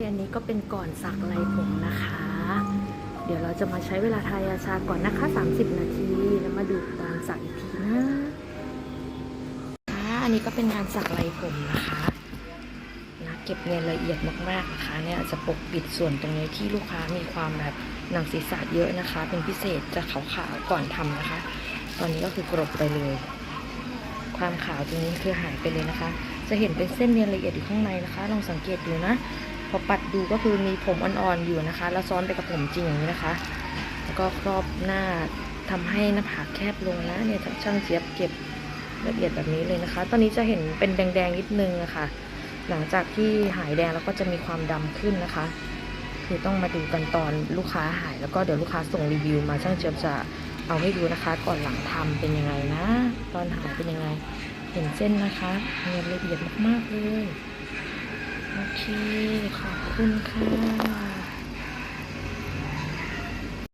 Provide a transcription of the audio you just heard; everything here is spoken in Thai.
อันนี้ก็เป็นก่อนสักลายผมนะคะ เดี๋ยวเราจะมาใช้เวลาทายาชาก่อนนะคะ 30 นาที แล้วมาดูตอนสักอีกทีนะอ่าอันนี้ก็เป็นงานสักลายผมนะคะนะเก็บเงินละเอียดมากๆนะคะ เนี่ยจะปกปิดส่วนตรงนี้ที่ลูกค้ามีความแบบหนังศีรษะเยอะนะคะ เป็นพิเศษจะขาวๆก่อนทำนะคะ ตอนนี้ก็คือกรบไปเลย ความขาวตรงนี้คือหายไปเลยนะคะ จะเห็นเป็นเส้นเนียนละเอียดอยู่ข้างในนะคะ ลองสังเกตดูนะ พอปัดดูก็คือมีผมอ่อนๆอยู่นะคะ แล้วซ้อนไปกับผมจริงอย่างนี้นะคะ แล้วก็ครอบหน้าทำให้หน้าผากแคบลงนะเนี่ยช่างเจี๊ยบเก็บละเอียดแบบนี้เลยนะคะ ตอนนี้จะเห็นเป็นแดงๆนิดนึงอะคะ่ะ หลังจากที่หายแดงแล้วก็จะมีความดำขึ้นนะคะ คือต้องมาดูกันตอนลูกค้าหายแล้วก็เดี๋ยวลูกค้าส่งรีวิวมาช่างเจี๊ยบจะเอาให้ดูนะคะ ก่อนหลังทำเป็นยังไงนะ ตอนหายเป็นยังไง เห็นเส้นนะคะเนียนละเอียดมากๆเลย เค ขอบคุณค่ะ